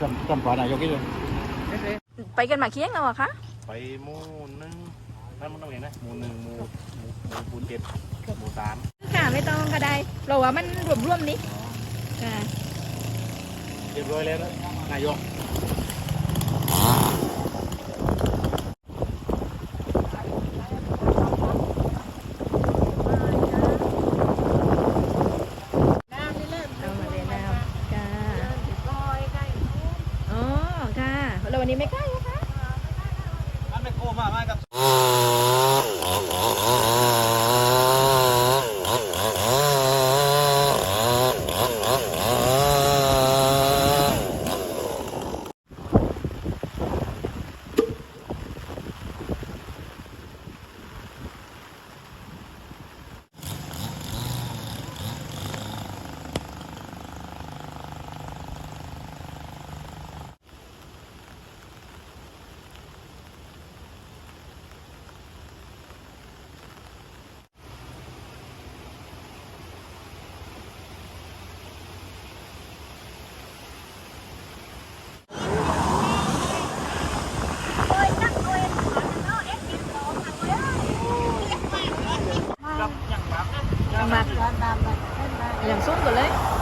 จำจำปลานายกนี่เลยไปกันมาเคียงแล้วอะคะไปหมู่หนึ่งนั่นมันต้องเห็นนะหมู่หนึ่งหมู่หมู่หมู่หมู่เจ็ดหมู่สามค่ะไม่ต้องก็ได้เราว่ามันรวมๆนี้ค่ะ เรียบร้อยแล้วนะนายก เอามาเลยน้ำค่ะอ๋อค่ะแล้ววั นนี้ไม่ใกล้นะคะ มันไม่โกมามากับ กับอย่างแ